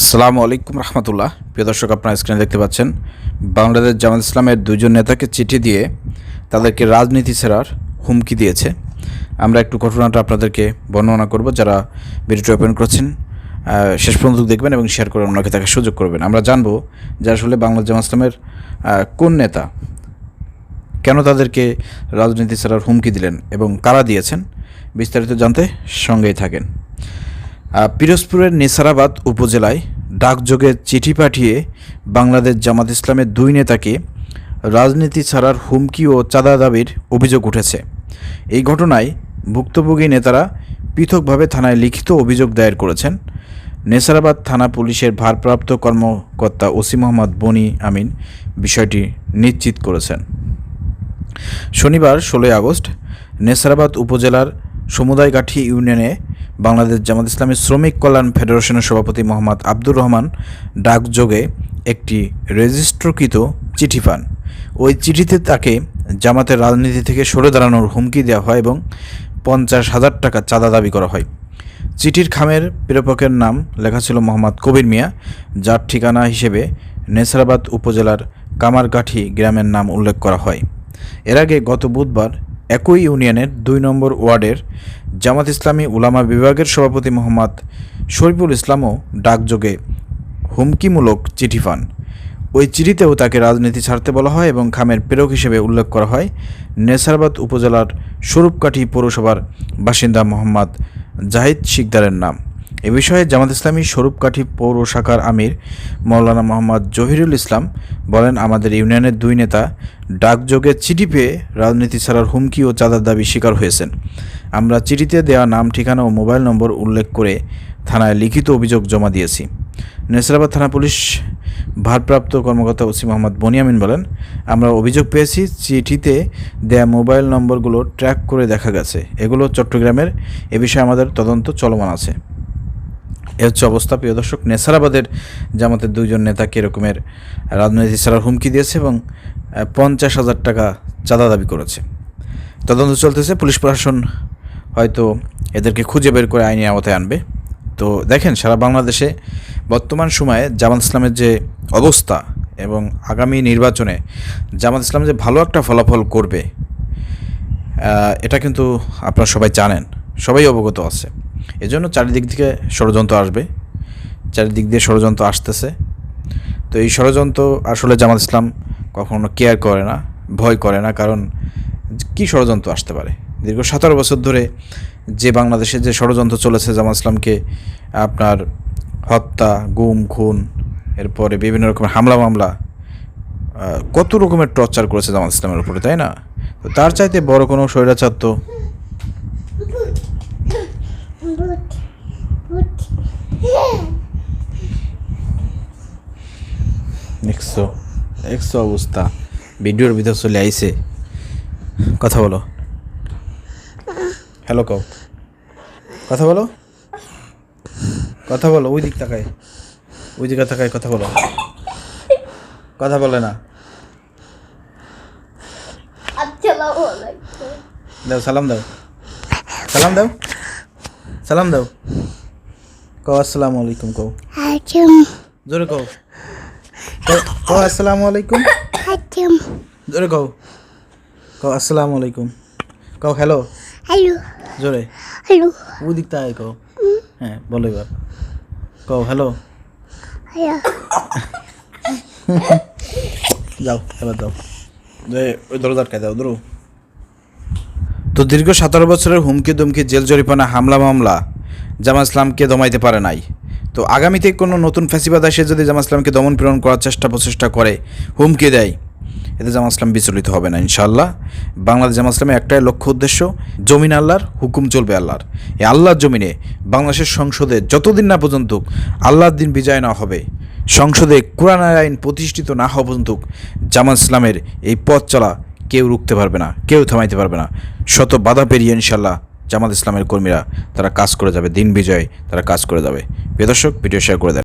আসসালামু আলাইকুম রহমতুল্লাহ। প্রিয় দর্শক, আপনারা স্ক্রিনে দেখতে পাচ্ছেন, বাংলাদেশ জামাত ইসলামের দুজন নেতাকে চিঠি দিয়ে তাদেরকে রাজনীতি ছাড়ার হুমকি দিয়েছে। আমরা একটু ঘটনাটা আপনাদেরকে বর্ণনা করব, যারা ভিডিওটি ওপেন করছেন শেষ পর্যন্ত দেখবেন এবং শেয়ার করে অন্যকে তাকে সুযোগ করবেন। আমরা জানব যে আসলে বাংলাদেশ জামাত ইসলামের কোন নেতা কেন তাদেরকে রাজনীতি ছাড়ার হুমকি দিলেন এবং কারা দিয়েছেন, বিস্তারিত জানতে সঙ্গেই থাকেন। পিরোজপুরের নেসারাবাদ উপজেলায় ডাকযোগে চিঠি পাঠিয়ে বাংলাদেশ জামাত ইসলামের দুই নেতাকে রাজনীতি ছাড়ার হুমকি ও চাঁদা দাবির অভিযোগ উঠেছে। এই ঘটনায় ভুক্তভোগী নেতারা পৃথকভাবে থানায় লিখিত অভিযোগ দায়ের করেছেন। নেসারাবাদ থানা পুলিশের ভারপ্রাপ্ত কর্মকর্তা ওসি মোহাম্মদ বনি আমিন বিষয়টি নিশ্চিত করেছেন। শনিবার ষোলোই আগস্ট নেসারাবাদ উপজেলার সমুদায়গাঠি ইউনিয়নে বাংলাদেশ জামাত ইসলামী শ্রমিক কল্যাণ ফেডারেশনের সভাপতি মোহাম্মদ আব্দুর রহমান ডাকযোগে একটি রেজিস্ট্রকৃত চিঠি পান। ওই চিঠিতে তাকে জামাতের রাজনীতি থেকে সরে দাঁড়ানোর হুমকি দেওয়া হয় এবং পঞ্চাশ হাজার টাকা চাঁদা দাবি করা হয়। চিঠির খামের প্রেরকের নাম লেখা ছিল মোহাম্মদ কবির মিয়া, যার ঠিকানা হিসেবে নেসারাবাদ উপজেলার কামারকাঠি গ্রামের নাম উল্লেখ করা হয়। এর আগে গত বুধবার একই ইউনিয়নের দুই নম্বর ওয়ার্ডের জামাত ইসলামী উলামা বিভাগের সভাপতি মোহাম্মদ শরীফুল ইসলামও ডাকযোগে হুমকিমূলক চিঠি পান। ওই চিঠিতেও তাকে রাজনীতি ছাড়তে বলা হয় এবং খামের প্রেরক হিসেবে উল্লেখ করা হয় নেসারবাদ উপজেলার স্বরূপকাঠি পৌরসভার বাসিন্দা মোহাম্মদ জাহিদ শিকদারের নাম। এ বিষয়ে জামাত ইসলামী স্বরূপকাঠি পৌর শাখার আমির মৌলানা মোহাম্মদ জহিরুল ইসলাম বলেন, আমাদের ইউনিয়নের দুই নেতা ডাকযোগে চিঠি পেয়ে রাজনীতি ছাড়ার হুমকি ও চাঁদার দাবি স্বীকার হয়েছেন। আমরা চিঠিতে দেওয়া নাম, ঠিকানা ও মোবাইল নম্বর উল্লেখ করে থানায় লিখিত অভিযোগ জমা দিয়েছি। নেসরাবাদ থানা পুলিশ ভারপ্রাপ্ত কর্মকর্তা ওসি মোহাম্মদ বনিয়ামিন বলেন, আমরা অভিযোগ পেয়েছি, চিঠিতে দেয়া মোবাইল নম্বরগুলো ট্র্যাক করে দেখা গেছে। এগুলো চট্টগ্রামের। এ বিষয়ে আমাদের তদন্ত চলমান আছে। এ হচ্ছে অবস্থা। প্রিয় দর্শক, নেসারাবাদের জামাতের দুইজন নেতাকে এরকমের রাজনৈতিক ছাড়ার হুমকি দিয়েছে এবং পঞ্চাশ হাজার টাকা চাঁদা দাবি করেছে। তদন্ত চলতেছে, পুলিশ প্রশাসন হয়তো এদেরকে খুঁজে বের করে আইনি আওতায় আনবে। তো দেখেন, সারা বাংলাদেশে বর্তমান সময়ে জামাত ইসলামের যে অবস্থা এবং আগামী নির্বাচনে জামাত ইসলাম যে ভালো একটা ফলাফল করবে এটা কিন্তু আপনারা সবাই জানেন, সবাই অবগত আছে। এজন্য চারিদিক থেকে ষড়যন্ত্র আসবে। চারিদিক দিয়ে ষড়যন্ত্র আসতেছে। তো এই ষড়যন্ত্র আসলে জামাত ইসলাম কখনো কেয়ার করে না, ভয় করে না, কারণ কি ষড়যন্ত্র আসতে পারে? দীর্ঘ সতেরো বছর ধরে যে বাংলাদেশে যে ষড়যন্ত্র চলেছে জামাত ইসলামকে, আপনার হত্যা, গুম, খুন, এরপরে বিভিন্ন রকমের হামলা মামলা কত রকমের টর্চার করেছে জামাত ইসলামের উপরে, তাই না? তো তার চাইতে বড় কোনো স্বৈরাচার তো দেখছ দেখছ অবস্থা। ভিডিওর ভিতর চলে আইছে। কথা বলো। হ্যালো কও। কথা বলো। কথা বলো ওই দিক তাকায়। ওই দিকে তাকায় কথা বলো। কথা বলে না। দাও সালাম দাও। সালাম দাও। সালাম দাও। কও আসসালামু আলাইকুম কও। হাকিম। জোরে কও। কও- আসসালামু আলাইকুম। হাকিম। জোরে কও। কও আসসালামু আলাইকুম। কও হ্যালো। হ্যালো। জোরে। হ্যালো। কও। হ্যাঁ বলো এবার। কও হ্যালো। হ্যালো। যাও এবার দাও যে ওই দরজা আটকায় দাও ধরো। তো দীর্ঘ সতেরো বছরের হুমকি দুমকি জেল জরিপানা হামলা মামলা জামা ইসলামকে দমাইতে পারে নাই। তো আগামীতে কোনো নতুন ফ্যাসিবাদ আসে যদি জামা ইসলামকে দমন পীড়ন করার চেষ্টা প্রচেষ্টা করে, হুমকি দেয়, এতে জামা ইসলাম বিচলিত হবে না ইনশাল্লাহ বাংলাদেশ জামা ইসলামের একটাই লক্ষ্য উদ্দেশ্য, জমিন আল্লাহর, হুকুম চলবে আল্লাহর। এই আল্লাহর জমিনে বাংলাদেশের সংসদে যতদিন না পর্যন্ত আল্লাহর দিন বিজয় না হবে, সংসদে কোরআন আইন প্রতিষ্ঠিত না হওয়া পর্যন্ত জামা ইসলামের এই পথ চলা কেউ রুখতে পারবে না, কেউ থামাইতে পারবে না। শত বাধা পেরিয়ে ইনশাল্লাহ জামাত ইসলামের কর্মীরা তারা কাজ করে যাবে, দিন বিজয় তারা কাজ করে যাবে। প্রিয় দর্শক ভিডিও শেয়ার করে দেন।